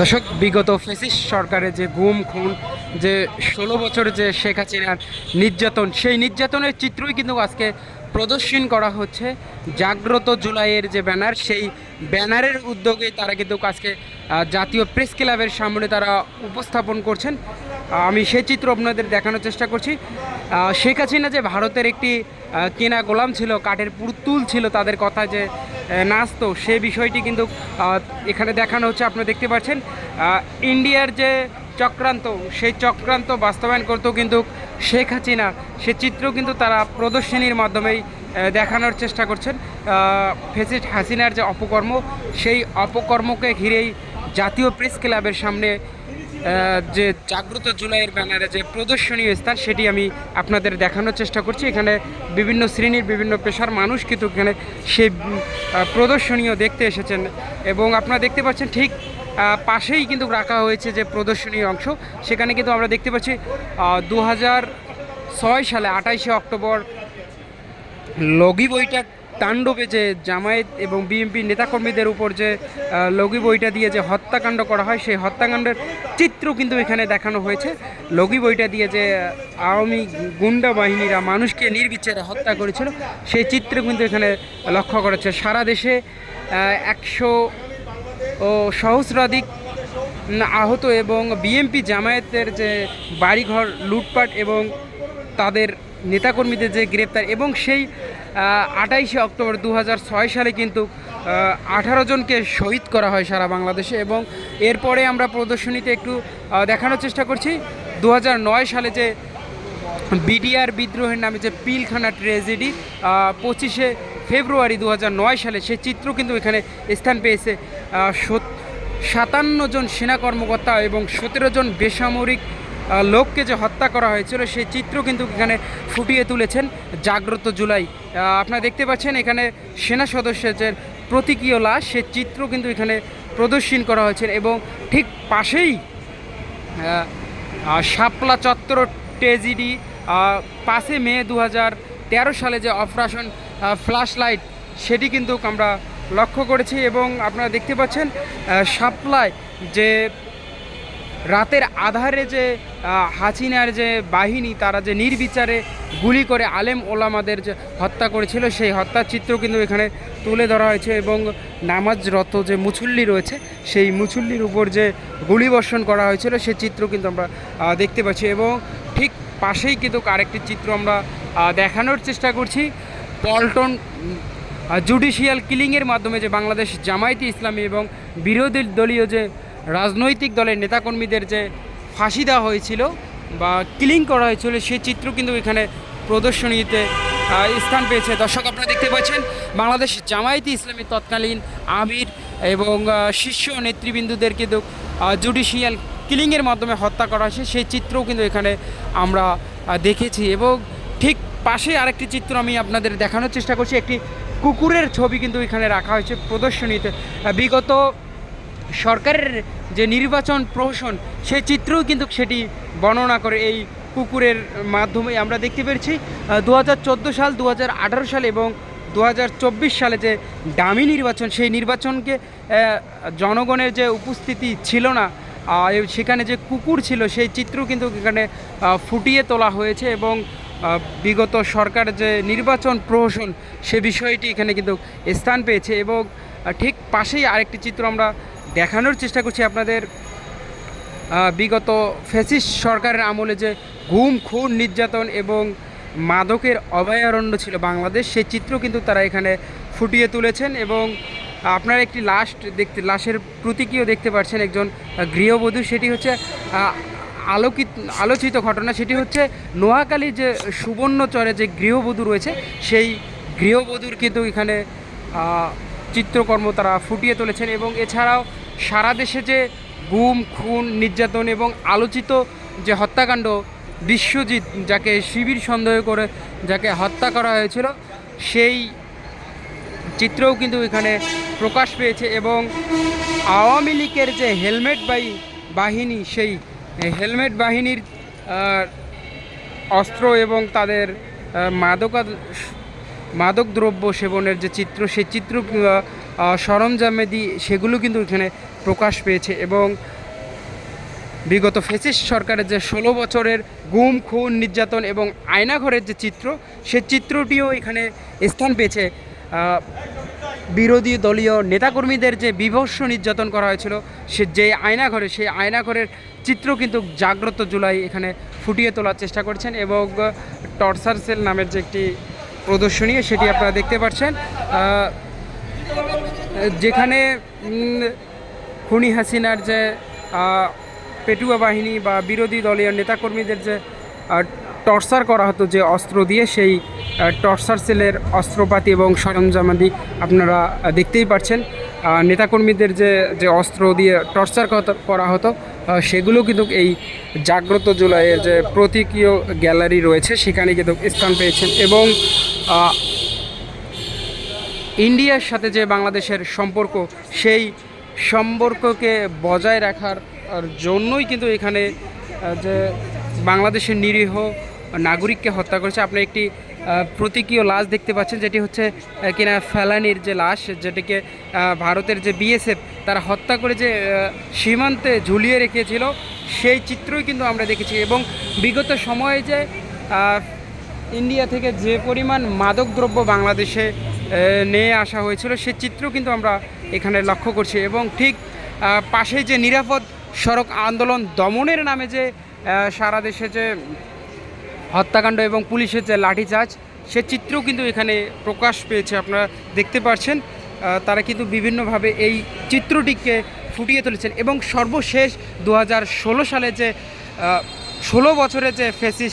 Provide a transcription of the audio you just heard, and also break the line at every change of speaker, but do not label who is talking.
দর্শক, বিগত ফেসিস সরকারের যে গুম, খুন, যে ষোলো বছর যে শেখ হাসিনার নির্যাতন, সেই নির্যাতনের চিত্রই কিন্তু আজকে প্রদর্শন করা হচ্ছে। জাগ্রত জুলাইয়ের যে ব্যানার, সেই ব্যানারের উদ্যোগে তারা কিন্তু আজকে জাতীয় প্রেস ক্লাবের সামনে তারা উপস্থাপন করছেন। আমি সেই চিত্র আপনাদের দেখানোর চেষ্টা করছি। শেখ হাসিনা যে ভারতের একটি কেনা গোলাম ছিল, কাঠের পুতুল ছিল তাদের কথা যে নাচতো, সে বিষয়টি কিন্তু এখানে দেখানো হচ্ছে, আপনারা দেখতে পাচ্ছেন। ইন্ডিয়ার যে চক্রান্ত, সেই চক্রান্ত বাস্তবায়ন করতেও কিন্তু শেখ হাসিনা, সে চিত্র কিন্তু তারা প্রদর্শনীর মাধ্যমেই দেখানোর চেষ্টা করছেন। ফেসিস্ট হাসিনার যে অপকর্ম, সেই অপকর্মকে ঘিরেই জাতীয় প্রেস ক্লাবের সামনে যে জাগ্রত জুলাইয়ের ব্যানারে যে প্রদর্শনীয় স্থান, সেটি আমি আপনাদের দেখানোর চেষ্টা করছি। এখানে বিভিন্ন শ্রেণির, বিভিন্ন পেশার মানুষ কিন্তু এখানে সেই প্রদর্শনীয় দেখতে এসেছেন। এবং আপনারা দেখতে পাচ্ছেন ঠিক পাশেই কিন্তু রাখা হয়েছে যে প্রদর্শনীর অংশ। সেখানে কিন্তু আমরা দেখতে পাচ্ছি দু ছয় সালে আঠাইশে অক্টোবর লগি বইটা তাণ্ডবে যে জামায়াত এবং বিএনপি নেতাকর্মীদের উপর যে লগি বইটা দিয়ে যে হত্যাকাণ্ড করা হয়, সেই হত্যাকাণ্ডের চিত্র কিন্তু এখানে দেখানো হয়েছে। লগি বইটা দিয়ে যে আওয়ামী গুন্ডা বাহিনীরা মানুষকে নির্বিচারে হত্যা করেছিল, সেই চিত্র কিন্তু এখানে লক্ষ্য করেছে সারা দেশে একশো ও সহস্রাধিক আহত এবং বিএমপি জামায়াতের যে বাড়িঘর, লুটপাট এবং তাদের নেতাকর্মীদের যে গ্রেপ্তার এবং সেই আটাইশে অক্টোবর দু হাজার ছয় সালে কিন্তু আঠারো জনকে শহীদ করা হয় সারা বাংলাদেশে এবং এরপরে আমরা প্রদর্শনীতে একটু দেখানোর চেষ্টা করছি। দু হাজার নয় সালে যে বিডিআর বিদ্রোহের নামে যে পিলখানা ট্রেজেডি পঁচিশে ফেব্রুয়ারি দু হাজার নয় সালে সেই চিত্র কিন্তু এখানে স্থান পেয়েছে। সাতান্ন জন সেনা কর্মকর্তা এবং সতেরো জন বেসামরিক লোককে যে হত্যা করা হয়েছিল, সেই চিত্র কিন্তু এখানে ফুটিয়ে তুলেছেন জাগ্রত জুলাই। আপনারা দেখতে পাচ্ছেন এখানে সেনা সদস্যের যে প্রতীকীয় লাশ সে চিত্র কিন্তু এখানে প্রদর্শন করা হয়েছে এবং ঠিক পাশেই শাপলা চত্বর ট্রেজিডি পাঁচে মে দু তেরো সালে যে অপারেশন ফ্ল্যাশ লাইট সেটি কিন্তু আমরা লক্ষ্য করেছি এবং আপনারা দেখতে পাচ্ছেন শাপলায় যে রাতের আধারে যে হাসিনার যে বাহিনী, তারা যে নির্বিচারে গুলি করে আলেম ওলামাদের যে হত্যা করেছিল, সেই হত্যার চিত্র কিন্তু এখানে তুলে ধরা হয়েছে এবং নামাজরত যে মুছল্লি রয়েছে, সেই মুছল্লির উপর যে গুলিবর্ষণ করা হয়েছিল সেই চিত্র কিন্তু আমরা দেখতে পাচ্ছি এবং ঠিক পাশেই কিন্তু আরেকটি চিত্র আমরা দেখানোর চেষ্টা করছি। পল্টন জুডিশিয়াল কিলিংয়ের মাধ্যমে যে বাংলাদেশ জামায়াতি ইসলামী এবং বিরোধী দলীয় যে রাজনৈতিক দলের নেতাকর্মীদের যে ফাঁসি দেওয়া হয়েছিল বা কিলিং করা হয়েছিল, সেই চিত্র কিন্তু এখানে প্রদর্শনীতে স্থান পেয়েছে। দর্শক, আপনারা দেখতে পাচ্ছেন, বাংলাদেশ জামায়াতি ইসলামী তৎকালীন আমির এবং শীর্ষ নেতৃবৃন্দুদের কিন্তু জুডিশিয়াল কিলিংয়ের মাধ্যমে হত্যা করা হয়েছে। সেই চিত্রও কিন্তু এখানে আমরা দেখেছি এবং ঠিক পাশে আরেকটি চিত্র আমি আপনাদের দেখানোর চেষ্টা করছি। একটি কুকুরের ছবি কিন্তু এখানে রাখা হয়েছে প্রদর্শনীতে। বিগত সরকারের যে নির্বাচন প্রহসন, সেই চিত্রও কিন্তু সেটি বর্ণনা করে এই কুকুরের মাধ্যমে। আমরা দেখতে পেরেছি দু হাজার চোদ্দ সাল দু হাজার আঠারো সাল এবং দু হাজার চব্বিশ সালে যে ডামি নির্বাচন, সেই নির্বাচনকে জনগণের যে উপস্থিতি ছিল না সেখানে যে কুকুর ছিল, সেই চিত্র কিন্তু এখানে ফুটিয়ে তোলা হয়েছে এবং বিগত সরকার যে নির্বাচন প্রহসন, সে বিষয়টি এখানে কিন্তু স্থান পেয়েছে এবং ঠিক পাশেই আরেকটি চিত্র আমরা দেখানোর চেষ্টা করছি আপনাদের। বিগত ফ্যাসিস্ট সরকারের আমলে যে গুম, খুন, নির্যাতন এবং মাদকের অভয়ারণ্য ছিল বাংলাদেশ, সেই চিত্র কিন্তু তারা এখানে ফুটিয়ে তুলেছেন এবং আপনারা একটি লাস্ট দেখতে, লাশের প্রতীকীয় দেখতে পাচ্ছেন একজন গৃহবধূ, সেটি হচ্ছে আলোকিত, আলোচিত ঘটনা সেটি হচ্ছে নোয়াখালী যে সুবর্ণচরে যে গৃহবধূ রয়েছে, সেই গৃহবধূর কিন্তু এখানে চিত্রকর্ম তারা ফুটিয়ে তুলেছেন এবং এছাড়াও সারা দেশে যে গুম, খুন, নির্যাতন এবং আলোচিত যে হত্যাকাণ্ড, বিশ্বজিৎ যাকে শিবির সন্দেহ করে, যাকে হত্যা করা হয়েছিল, সেই চিত্রও কিন্তু এখানে প্রকাশ পেয়েছে এবং আওয়ামী লীগের যে হেলমেট বাই বাহিনী, সেই হেলমেট বাহিনীর অস্ত্র এবং তাদের মাদকা, মাদক দ্রব্য সেবনের যে চিত্র সে চিত্র সরঞ্জামেদি সেগুলো কিন্তু এখানে প্রকাশ পেয়েছে এবং বিগত ফেসিস সরকারের যে ষোলো বছরের গুম, খুন, নির্যাতন এবং আয়নাঘরের যে চিত্র, সে চিত্রটিও এখানে স্থান পেয়েছে। বিরোধী দলীয় নেতাকর্মীদের যে বিভৎস নির্যাতন করা হয়েছিল, সে যে আয়নাঘরে, সেই আয়নাঘরের চিত্র কিন্তু জাগ্রত জুলাই এখানে ফুটিয়ে তোলার চেষ্টা করছেন এবং টর্চার সেল নামের যে একটি প্রদর্শনী, সেটি আপনারা দেখতে পাচ্ছেন। যেখানে খুনি হাসিনার যে পেটুয়া বাহিনী বা বিরোধী দলীয় নেতাকর্মীদের যে টর্চার করা হতো যে অস্ত্র দিয়ে, সেই টর্চার সেলের অস্ত্রপাতি এবং সরঞ্জামাদি আপনারা দেখতেই পাচ্ছেন নেতাকর্মীদের যে যে অস্ত্র দিয়ে টর্চার করা হতো সেগুলো কিন্তু এই জাগ্রত জুলাইয়ের যে প্রতীকীয় গ্যালারি রয়েছে, সেখানে কিন্তু স্থান পেয়েছেন এবং ইন্ডিয়ার সাথে যে বাংলাদেশের সম্পর্ক, সেই সম্পর্ককে বজায় রাখার জন্যই কিন্তু এখানে যে বাংলাদেশের নিরীহ নাগরিককে হত্যা করেছে। আপনি একটি প্রতীকীয় লাশ দেখতে পাচ্ছেন, যেটি হচ্ছে কিনা ফেলানির যে লাশ, যেটিকে ভারতের যে বিএসএফ, তারা হত্যা করে যে সীমান্তে ঝুলিয়ে রেখেছিল, সেই চিত্রই কিন্তু আমরা দেখেছি। এবং বিগত সময়ে যে ইন্ডিয়া থেকে যে পরিমাণ মাদকদ্রব্য বাংলাদেশে নিয়ে আসা হয়েছিল, সে চিত্র কিন্তু আমরা এখানে লক্ষ্য করছি। এবং ঠিক পাশে যে নিরাপদ সড়ক আন্দোলন দমনের নামে যে সারা দেশে যে হত্যাকাণ্ড এবং পুলিশের যে লাঠিচার্জ, সে চিত্রও কিন্তু এখানে প্রকাশ পেয়েছে, আপনারা দেখতে পাচ্ছেন তারা কিন্তু বিভিন্নভাবে এই চিত্রটিকে ফুটিয়ে তুলেছেন এবং সর্বশেষ দু হাজার ষোলো সালে যে ষোলো বছরে যে ফেসিস